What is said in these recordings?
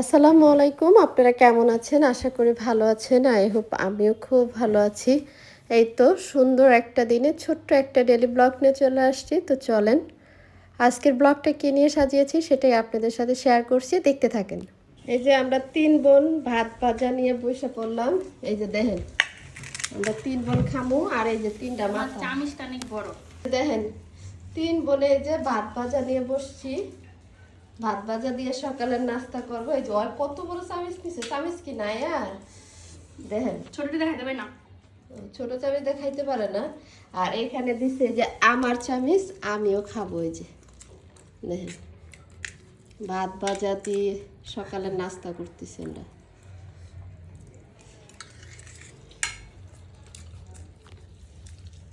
আসসালামু আলাইকুম। আপনারা কেমন আছেন? আশা করি ভালো আছেন। আই হোপ আমিও খুব ভালো আছি। এই তো সুন্দর একটা দিনে ছোট্ট একটা ডেলি ব্লগ নিয়ে চলে আসছি। তো চলেন আজকের ব্লগটা কী নিয়ে সাজিয়েছি সেটাই আপনাদের সাথে শেয়ার করছি। দেখতে থাকেন। এই যে আমরা তিন বোন ভাত ভাজা নিয়ে বসে পড়লাম। এই যে দেখেন আমরা তিন বোন খামু আর এই যে তিনটা চামিচটা অনেক বড়। দেখেন তিন বোনে এই যে ভাত ভাজা নিয়ে বসছি। ভাত ভাজা দিয়ে সকালের নাস্তা করব। এই যে ওর কত বড় চামিচ নিছে? চামিচ কি নাই আর? দেখেন। ছোটটি দেখা যাবে না? ছোট চামিচ দেখাইতে পারে না। আর এখানে দিছে যে আমার চামিচ আমিও খাব এই যে। দেখেন। ভাত ভাজা দিয়ে সকালের নাস্তা করতেছি আমরা।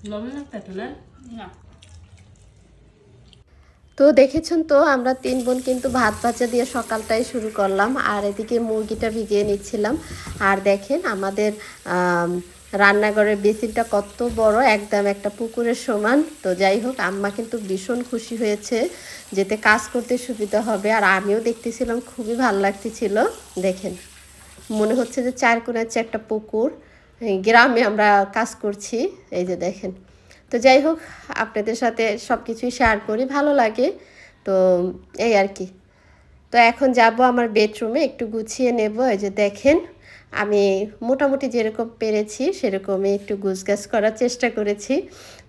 লবণ লাগতে না? না। তো দেখেছেন তো, আমরা তিন বোন কিন্তু ভাত ভাজা দিয়ে সকালটাই শুরু করলাম, আর এদিকে মুরগিটা ভিজিয়ে নিচ্ছিলাম। আর দেখেন আমাদের রান্নাঘরের বেসিনটা কত বড়, একদম একটা পুকুরের সমান। তো যাই হোক, আম্মা কিন্তু ভীষণ খুশি হয়েছে, যেতে কাজ করতে সুবিধা হবে। আর আমিও দেখতেছিলাম, খুবই ভালো লাগতেছিল। দেখেন, মনে হচ্ছে যে চার কোনার চেয়ে একটা পুকুর। গ্রামে আমরা কাজ করছি, এই যে দেখেন। তো যাই হোক, আপনাদের সাথে সব কিছুই শেয়ার করি, ভালো লাগে। তো এই আর কি। তো এখন যাব আমার বেডরুমে একটু গুছিয়ে নেব। এই যে দেখেন, আমি মোটামুটি যেরকম পেরেছি, সেরকমই একটু গুছগাছ করার চেষ্টা করেছি।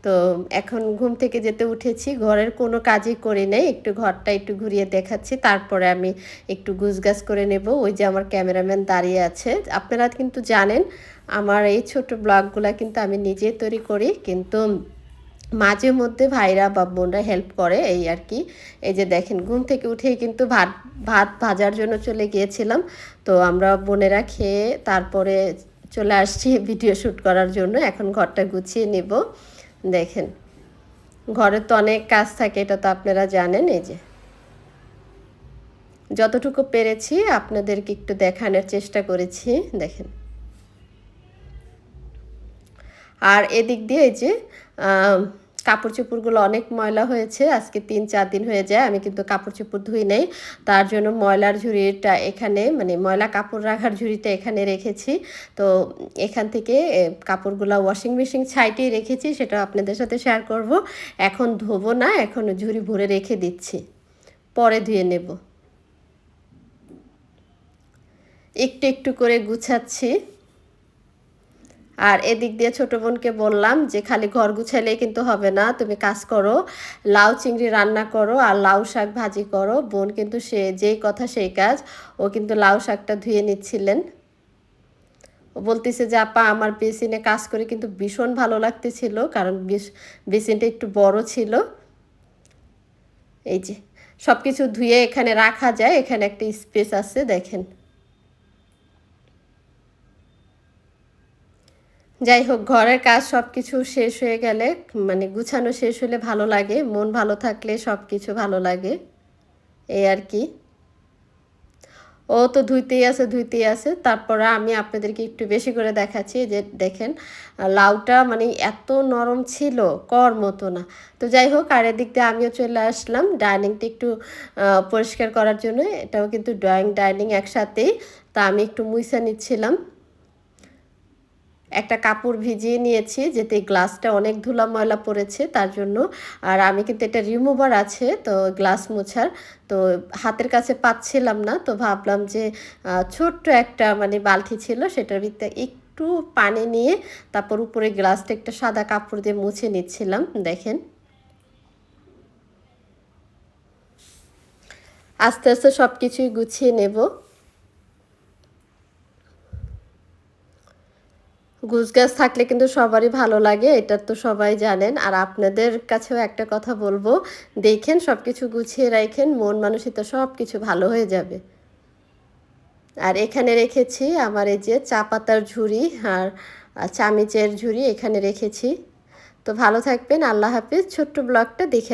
তো এখন ঘুম থেকে যেতে উঠেছি, ঘরের কোনো কাজই করি নাই, একটু ঘরটা একটু ঘুরিয়ে দেখাচ্ছি, তারপরে আমি একটু গুছগাছ করে নেব। ওই যে আমার ক্যামেরাম্যান দাঁড়িয়ে আছে, আপনারা কিন্তু জানেন, আমার এই ছোট ব্লগগুলো কিন্তু আমি নিজে তৈরি করি, কিন্তু মাঝে মধ্যে ভাইরা বা বোনরা হেল্প করে এই আর কি। এই যে দেখেন, ঘুম থেকে উঠেই কিন্তু ভাত ভাত ভাজার জন্য চলে গিয়েছিলাম। তো আমরা বোনেরা খেয়ে তারপরে চলে আসছি ভিডিও শ্যুট করার জন্য। এখন ঘরটা গুছিয়ে নেব। দেখেন, ঘরে তো অনেক কাজ থাকে, এটা তো আপনারা জানেন। এই যে যতটুকু পেরেছি আপনাদেরকে একটু দেখানোর চেষ্টা করেছি। দেখেন, আর এদিক দিয়ে এই যে কাপড় চোপড়গুলো অনেক ময়লা হয়েছে, আজকে তিন চার দিন হয়ে যায়, আমি কিন্তু কাপড় চোপড় ধুই নেই। তার জন্য ময়লার ঝুড়িটা এখানে মানে ময়লা কাপড় রাখার ঝুড়িটা এখানে রেখেছি। তো এখান থেকে কাপড়গুলো ওয়াশিং মেশিন সাইডেই রেখেছি, সেটা আপনাদের সাথে শেয়ার করব। এখন ধোবো না, এখন ঝুড়ি ভরে রেখে দিচ্ছি। পরে ধুয়ে নেব। একটু একটু করে গুছাচ্ছি। আর এদিক দিয়ে ছোট বোনকে বললাম যে, খালি ঘর গুছাইলেই কিন্তু হবে না, তুমি কাজ করো, লাউ চিংড়ি রান্না করো আর লাউ শাক ভাজি করো। বোন কিন্তু সে যেই কথা সেই কাজ, ও কিন্তু লাউ শাকটা ধুয়ে নিচ্ছিলেন। ও বলতেছে যে, আপা, আমার বেসিনে কাজ করে কিন্তু ভীষণ ভালো লাগতেছিল, কারণ বেসিনটা একটু বড় ছিল। এই যে সব কিছু ধুয়ে এখানে রাখা যায়, এখানে একটা স্পেস আছে, দেখেন। যাই হোক, ঘরের কাজ সব কিছু শেষ হয়ে গেলে মানে গুছানো শেষ হলে ভালো লাগে, মন ভালো থাকলে সব কিছু ভালো লাগে, এই আর কি। ও তো ধুইতেই আছে ধুইতেই আছে। তারপরে আমি আপনাদেরকে একটু বেশি করে দেখাচ্ছি যে দেখেন, লাউটা মানে এত নরম ছিল, কর মতো না। তো যাই হোক, আর এদিক দিয়ে আমিও চলে আসলাম, ডাইনিংটা একটু পরিষ্কার করার জন্য। এটাও কিন্তু ড্রয়িং, ডাইনিং একসাথেই। তা আমি একটু মুইসা নিচ্ছিলাম। একটা কাপড় ভিজিয়ে নিয়েছি যেতে গ্লাসটা অনেক ধুলা ময়লা পড়েছে, তার জন্য। আর আমি কিন্তু এটা রিমুভার আছে, তো গ্লাস মোছার। তো হাতের কাছে পাচ্ছিলাম না, তো ভাবলাম যে ছোট্ট একটা মানে বালতি ছিল, সেটার ভিতরে একটু পানি নিয়ে তারপর উপরে গ্লাসটা একটা সাদা কাপড় দিয়ে মুছে নিচ্ছিলাম, দেখেন। আস্তে আস্তে সব কিছুই গুছিয়ে নেব। গুছগাছ থাকলে কিন্তু সবারই ভালো লাগে, এটা তো সবাই জানেন। আর আপনাদের কাছেও একটা কথা বলব, দেখেন সব কিছু গুছিয়ে রাখেন মন মানসিকতা সব কিছু ভালো হয়ে যাবে। আর এখানে রেখেছি আমার এই যে চা পাতার ঝুড়ি আর চামিচের ঝুড়ি এখানে রেখেছি। তো ভালো থাকবেন, আল্লাহ হাফিজ, ছোট্ট ব্লগটা দেখে